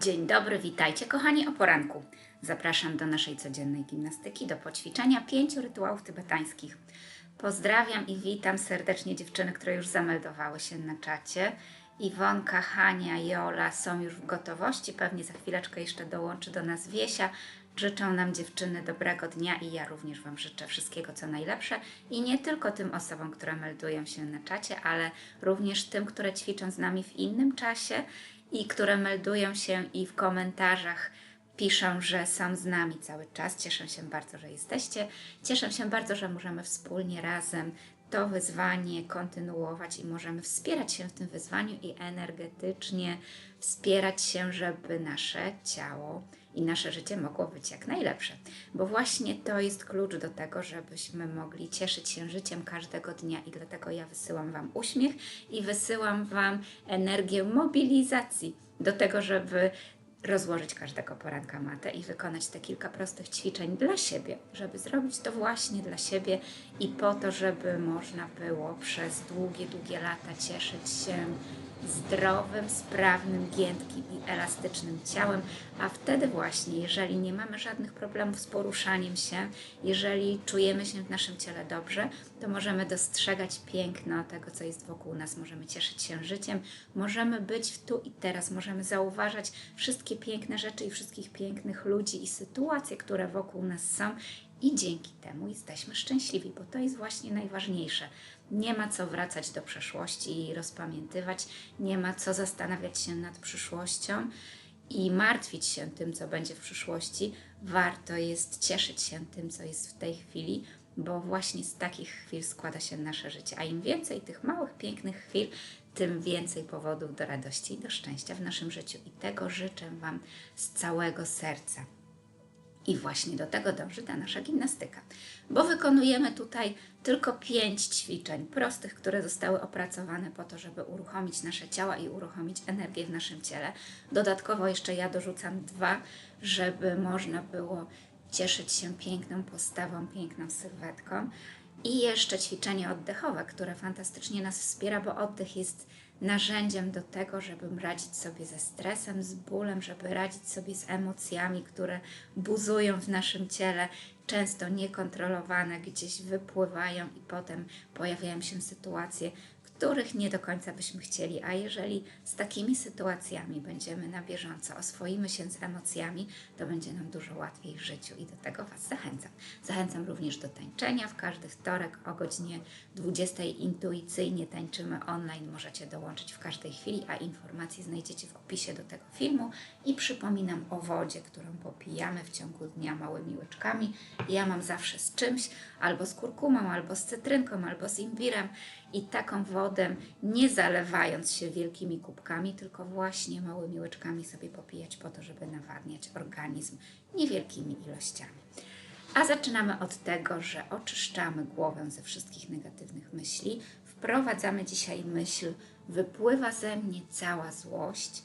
Dzień dobry, witajcie kochani o poranku. Zapraszam do naszej codziennej gimnastyki, do poćwiczenia pięciu rytuałów tybetańskich. Pozdrawiam i witam serdecznie dziewczyny, które już zameldowały się na czacie. Iwonka, Hania, Jola są już w gotowości, pewnie za chwileczkę jeszcze dołączy do nas Wiesia. Życzę nam dziewczyny dobrego dnia i ja również Wam życzę wszystkiego co najlepsze i nie tylko tym osobom, które meldują się na czacie, ale również tym, które ćwiczą z nami w innym czasie i które meldują się i w komentarzach piszą, że są z nami cały czas. Cieszę się bardzo, że jesteście. Cieszę się bardzo, że możemy wspólnie razem to wyzwanie kontynuować i możemy wspierać się w tym wyzwaniu i energetycznie wspierać się, żeby nasze ciało i nasze życie mogło być jak najlepsze. Bo właśnie to jest klucz do tego, żebyśmy mogli cieszyć się życiem każdego dnia i dlatego ja wysyłam Wam uśmiech i wysyłam Wam energię mobilizacji do tego, żeby rozłożyć każdego poranka matę i wykonać te kilka prostych ćwiczeń dla siebie, żeby zrobić to właśnie dla siebie i po to, żeby można było przez długie, długie lata cieszyć się zdrowym, sprawnym, giętkim i elastycznym ciałem, a wtedy właśnie, jeżeli nie mamy żadnych problemów z poruszaniem się, jeżeli czujemy się w naszym ciele dobrze, to możemy dostrzegać piękno tego, co jest wokół nas, możemy cieszyć się życiem, możemy być w tu i teraz, możemy zauważać wszystkie piękne rzeczy i wszystkich pięknych ludzi i sytuacje, które wokół nas są i dzięki temu jesteśmy szczęśliwi, bo to jest właśnie najważniejsze. Nie ma co wracać do przeszłości i rozpamiętywać, nie ma co zastanawiać się nad przyszłością i martwić się tym, co będzie w przyszłości. Warto jest cieszyć się tym, co jest w tej chwili, bo właśnie z takich chwil składa się nasze życie. A im więcej tych małych, pięknych chwil, tym więcej powodów do radości i do szczęścia w naszym życiu. I tego życzę Wam z całego serca. I właśnie do tego dąży ta nasza gimnastyka, bo wykonujemy tutaj tylko pięć ćwiczeń prostych, które zostały opracowane po to, żeby uruchomić nasze ciała i uruchomić energię w naszym ciele. Dodatkowo jeszcze ja dorzucam dwa, żeby można było cieszyć się piękną postawą, piękną sylwetką. I jeszcze ćwiczenie oddechowe, które fantastycznie nas wspiera, bo oddech jest narzędziem do tego, żeby radzić sobie ze stresem, z bólem, żeby radzić sobie z emocjami, które buzują w naszym ciele, często niekontrolowane, gdzieś wypływają i potem pojawiają się sytuacje, których nie do końca byśmy chcieli, a jeżeli z takimi sytuacjami będziemy na bieżąco, oswoimy się z emocjami, to będzie nam dużo łatwiej w życiu i do tego Was zachęcam. Zachęcam również do tańczenia. W każdy wtorek o godzinie 20 intuicyjnie tańczymy online. Możecie dołączyć w każdej chwili, a informacje znajdziecie w opisie do tego filmu. I przypominam o wodzie, którą popijamy w ciągu dnia małymi łyczkami. Ja mam zawsze z czymś, albo z kurkumą, albo z cytrynką, albo z imbirem i taką wodę, nie zalewając się wielkimi kubkami, tylko właśnie małymi łyczkami sobie popijać po to, żeby nawadniać organizm niewielkimi ilościami. A zaczynamy od tego, że oczyszczamy głowę ze wszystkich negatywnych myśli. Wprowadzamy dzisiaj myśl, wypływa ze mnie cała złość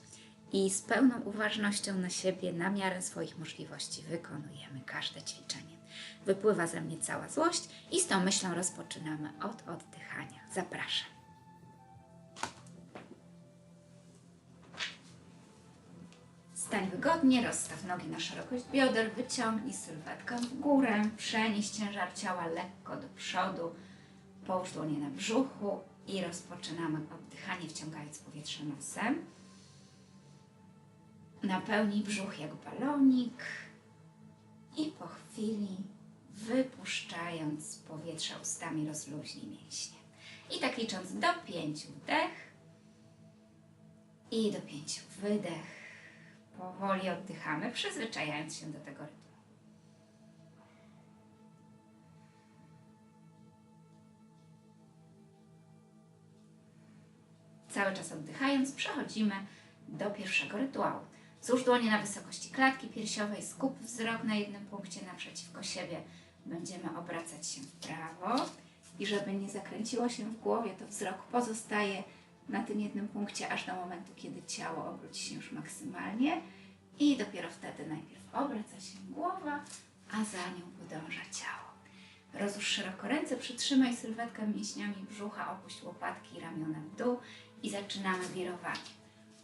i z pełną uważnością na siebie, na miarę swoich możliwości wykonujemy każde ćwiczenie. Wypływa ze mnie cała złość i z tą myślą rozpoczynamy od oddychania. Zapraszam. Stań wygodnie, rozstaw nogi na szerokość bioder, wyciągnij sylwetkę w górę, przenieś ciężar ciała lekko do przodu, połóż dłonie na brzuchu i rozpoczynamy oddychanie, wciągając powietrze nosem. Napełnij brzuch jak balonik i po chwili wypuszczając powietrze ustami rozluźnij mięśnie. I tak licząc do pięciu wdech i do pięciu wydech. Powoli oddychamy, przyzwyczajając się do tego rytmu. Cały czas oddychając, przechodzimy do pierwszego rytuału. Złóż dłonie na wysokości klatki piersiowej, skup wzrok na jednym punkcie naprzeciwko siebie. Będziemy obracać się w prawo i żeby nie zakręciło się w głowie, to wzrok pozostaje na tym jednym punkcie aż do momentu, kiedy ciało obróci się już maksymalnie i dopiero wtedy najpierw obraca się głowa, a za nią podąża ciało. Rozłóż szeroko ręce, przytrzymaj sylwetkę mięśniami brzucha, opuść łopatki i ramiona w dół i zaczynamy wirowanie.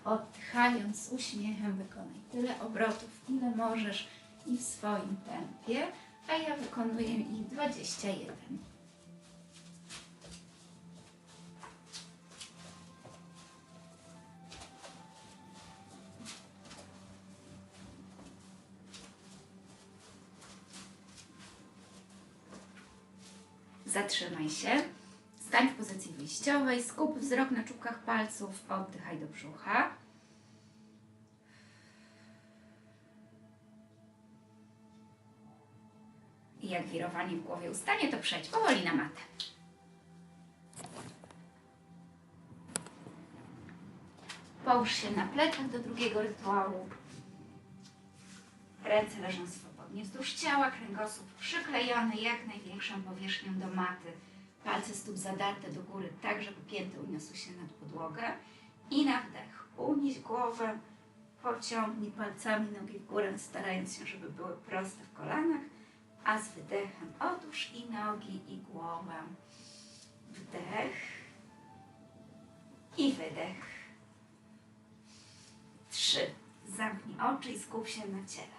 Oddychając z uśmiechem wykonaj tyle obrotów, ile możesz i w swoim tempie, a ja wykonuję ich 21. Zatrzymaj się. Stań w pozycji wyjściowej, skup wzrok na czubkach palców, oddychaj do brzucha. I jak wirowanie w głowie ustanie, to przejdź powoli na matę. Połóż się na plecach do drugiego rytuału. Ręce leżą swobodnie wzdłuż ciała, kręgosłup przyklejony jak największą powierzchnią do maty. Palce stóp zadarte do góry, tak żeby pięty uniosły się nad podłogę. I na wdech unieś głowę, pociągnij palcami nogi w górę, starając się, żeby były proste w kolanach, a z wydechem otóż i nogi, i głowę. Wdech i wydech. Trzy. Zamknij oczy i skup się na ciele.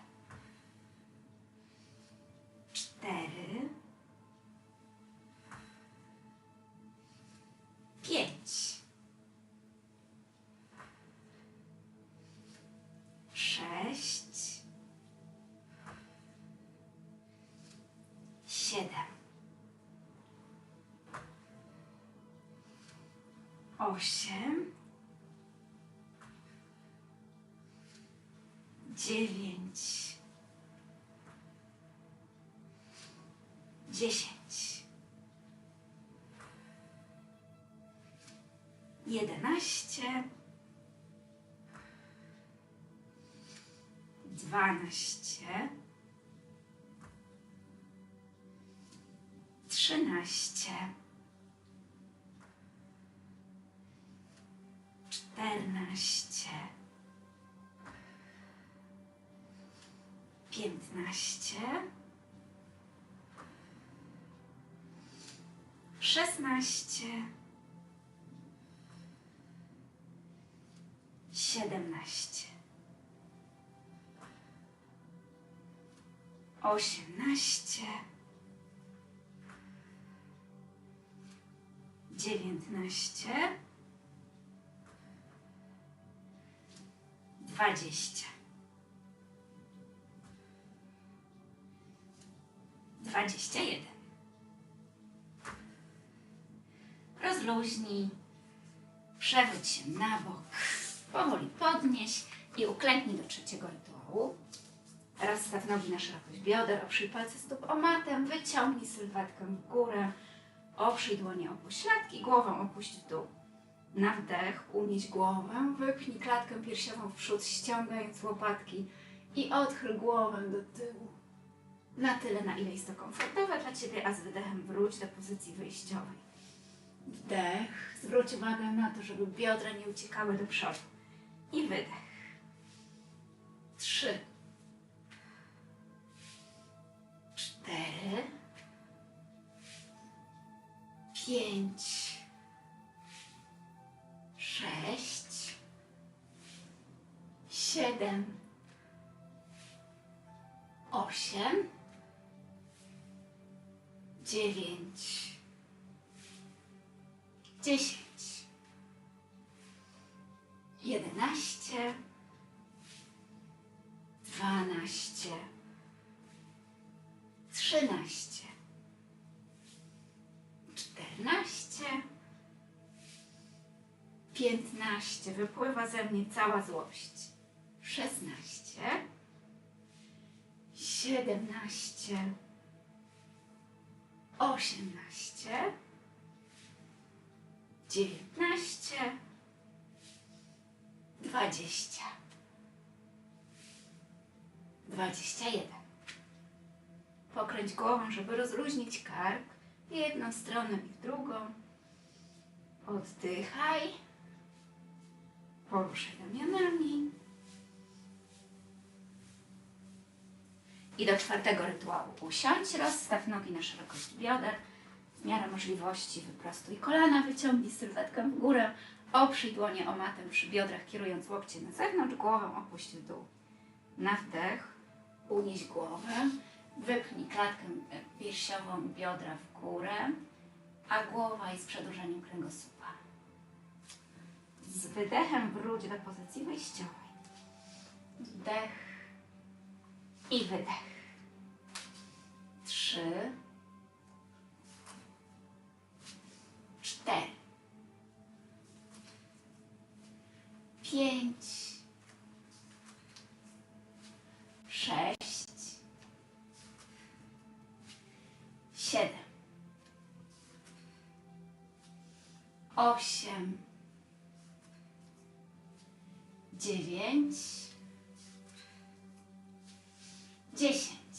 Osiem. dziewięć, dziesięć, jedenaście, dwanaście, trzynaście, piętnaście, szesnaście, siedemnaście, osiemnaście, dziewiętnaście, dwadzieścia. 21. Rozluźnij. Przewróć się na bok. Powoli podnieś i uklęknij do trzeciego rytuału. Rozstaw nogi na szerokość bioder, oprzyj palce stóp o matę, wyciągnij sylwetkę w górę, oprzyj dłonie o pośladki, głową opuść w dół. Na wdech unieś głowę, wypchnij klatkę piersiową w przód, ściągając łopatki i odchyl głowę do tyłu na tyle, na ile jest to komfortowe dla Ciebie, a z wydechem wróć do pozycji wyjściowej. Wdech, zwróć uwagę na to, żeby biodra nie uciekały do przodu. I wydech. Trzy. Cztery. Pięć. Sześć. Siedem. Osiem dziewięć, dziesięć, jedenaście, dwanaście, trzynaście, czternaście, piętnaście. Wypływa ze mnie cała złość. Szesnaście, siedemnaście osiemnaście, dziewiętnaście, dwadzieścia, dwadzieścia jeden. Pokręć głową, żeby rozluźnić kark w jedną stronę i w drugą. Oddychaj. Poruszaj ramionami. I do czwartego rytuału usiądź, rozstaw nogi na szerokość bioder. W miarę możliwości wyprostuj kolana, wyciągnij sylwetkę w górę, Oprzyj dłonie o matę przy biodrach, kierując łokcie na zewnątrz, głowę opuść w dół. Na wdech unieś głowę, wypchnij klatkę piersiową biodra w górę, a głowa jest przedłużeniem kręgosłupa. Z wydechem wróć do pozycji wyjściowej. Wdech i wydech. Trzy, cztery, pięć, sześć, siedem, osiem, dziewięć, dziesięć,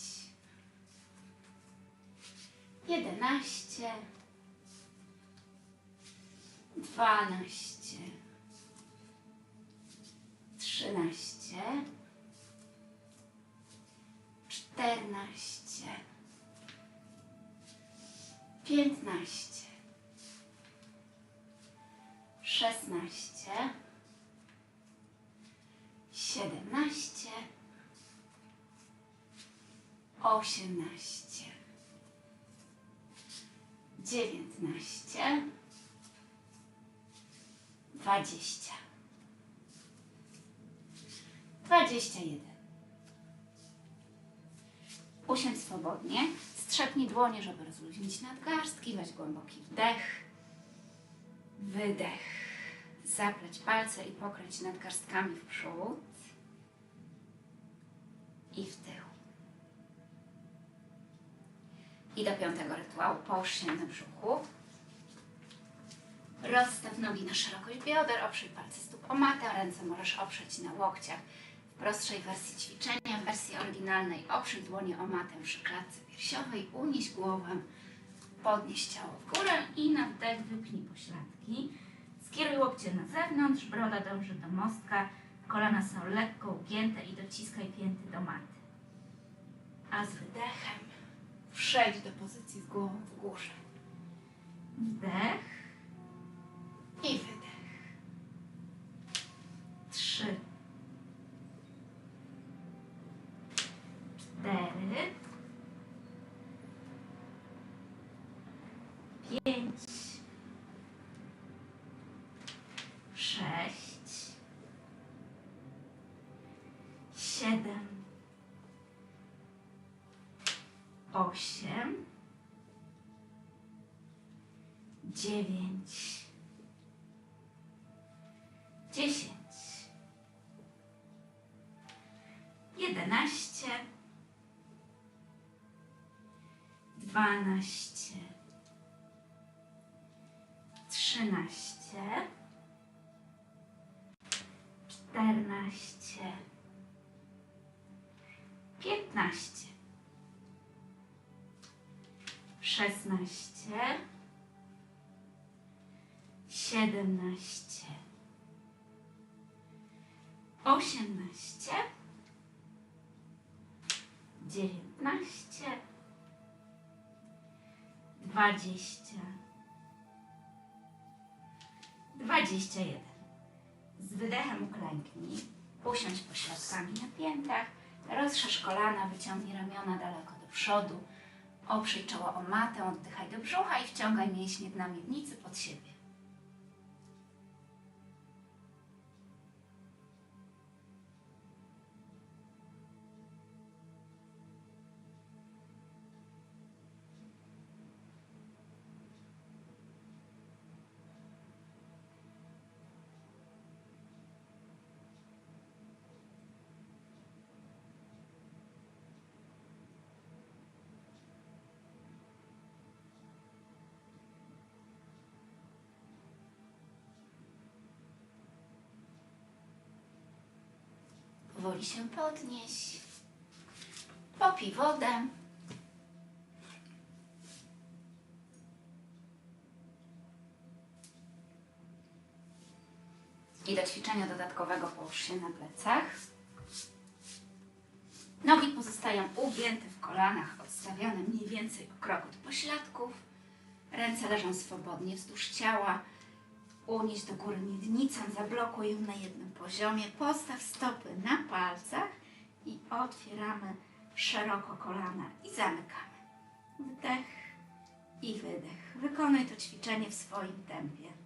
jedenaście, dwanaście, trzynaście, czternaście, piętnaście, szesnaście, siedemnaście, osiemnaście, dziewiętnaście, dwadzieścia, dwadzieścia jeden. Usiądź swobodnie, strzepnij dłonie, żeby rozluźnić nadgarstki, weź głęboki wdech, wydech. Zapleć palce i pokręć nadgarstkami w przód i w tył. I do piątego rytuału połóż się na brzuchu. Rozstaw nogi na szerokość bioder, oprzyj palce stóp o matę, ręce możesz oprzeć na łokciach. W prostszej wersji ćwiczenia, w wersji oryginalnej oprzyj dłonie o matę przy klatce piersiowej, unieś głowę, podnieś ciało w górę i na wdech wypnij pośladki. Skieruj łokcie na zewnątrz, broda dąży do mostka, kolana są lekko ugięte i dociskaj pięty do maty. A z wydechem przejdź do pozycji z głową w górze. Wdech i wydech. Trzy. Cztery. Pięć. Sześć. Siedem. Osiem. Dziewięć. Dziesięć. Jedenaście. Dwanaście. Trzynaście. Czternaście. Piętnaście. Szesnaście. Siedemnaście. Osiemnaście. Dziewiętnaście. Dwadzieścia. Dwadzieścia jeden. Z wydechem uklęknij. Usiądź pośladkami na piętach. Rozszerz kolana, wyciągnij ramiona daleko do przodu. Oprzyj czoło o matę, oddychaj do brzucha i wciągaj mięśnie dna miednicy pod siebie. Powoli się podnieś. Popij wodę. I do ćwiczenia dodatkowego połóż się na plecach. Nogi pozostają ugięte w kolanach, odstawione mniej więcej o krok od pośladków. Ręce leżą swobodnie wzdłuż ciała. Unieś do góry miednicą, zablokuj ją na jednym poziomie, postaw stopy na palcach i otwieramy szeroko kolana i zamykamy. Wdech i wydech. Wykonuj to ćwiczenie w swoim tempie.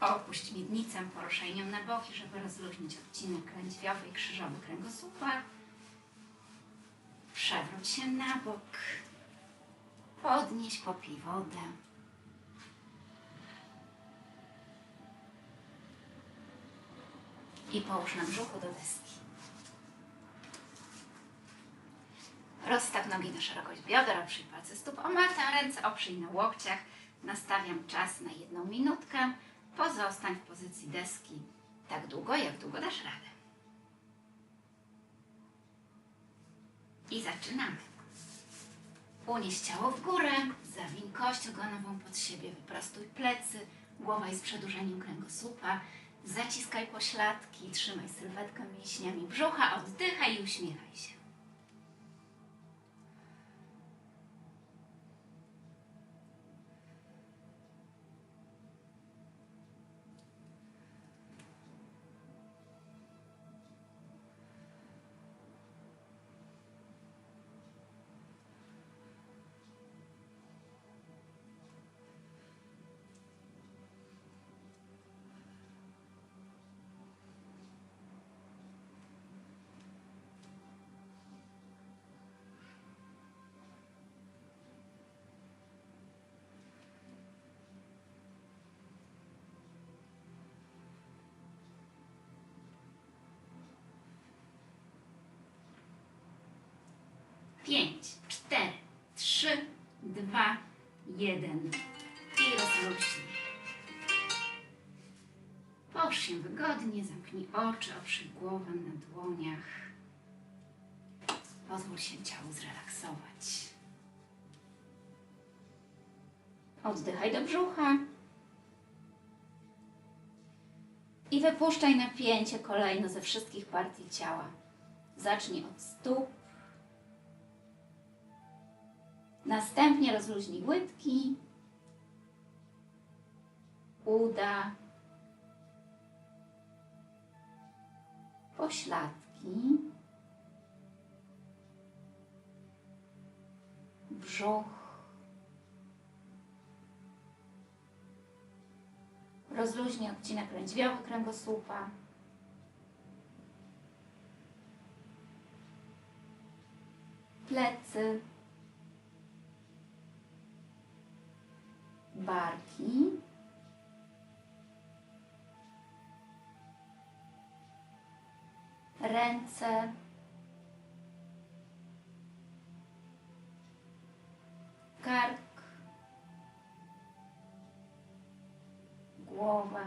Opuść miednicę, poruszaj nią na boki, żeby rozluźnić odcinek lędźwiowy i krzyżowy kręgosłupa. Przewróć się na bok. Podnieś, popij wodę. I połóż na brzuchu do deski. Rozstaw nogi na szerokość bioder, oprzyj palce stóp o matę, ręce oprzyj na łokciach. Nastawiam czas na jedną minutkę. Pozostań w pozycji deski tak długo, jak długo dasz radę. I zaczynamy. Unieś ciało w górę, zawiń kość ogonową pod siebie, wyprostuj plecy, głowa jest przedłużeniem kręgosłupa, zaciskaj pośladki, trzymaj sylwetkę mięśniami brzucha, oddychaj i uśmiechaj się. Pięć, cztery, trzy, dwa, jeden. I rozluźnij. Połóż się wygodnie, zamknij oczy, oprzyj głowę na dłoniach. Pozwól się ciału zrelaksować. Oddychaj do brzucha. I wypuszczaj napięcie kolejno ze wszystkich partii ciała. Zacznij od stóp. Następnie rozluźnij łydki, uda, pośladki, brzuch, rozluźnij odcinek lędźwiowy kręgosłupa, plecy, barki, ręce, kark, głowę.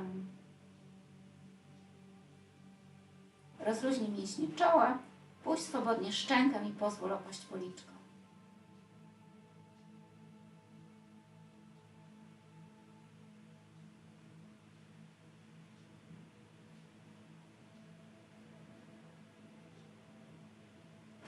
Rozluźnij mięśnie czoła, puść swobodnie szczękę i pozwól opaść policzką.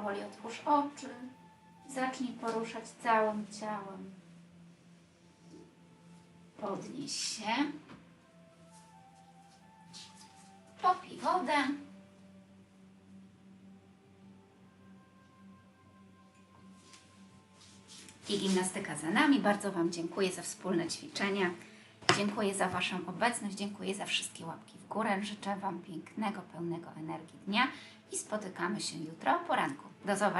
Powoli otwórz oczy. Zacznij poruszać całym ciałem. Podnieś się. Popij wodę. I gimnastyka za nami. Bardzo Wam dziękuję za wspólne ćwiczenia. Dziękuję za Waszą obecność, dziękuję za wszystkie łapki w górę. Życzę Wam pięknego, pełnego energii dnia i spotykamy się jutro o poranku. Do zobaczenia.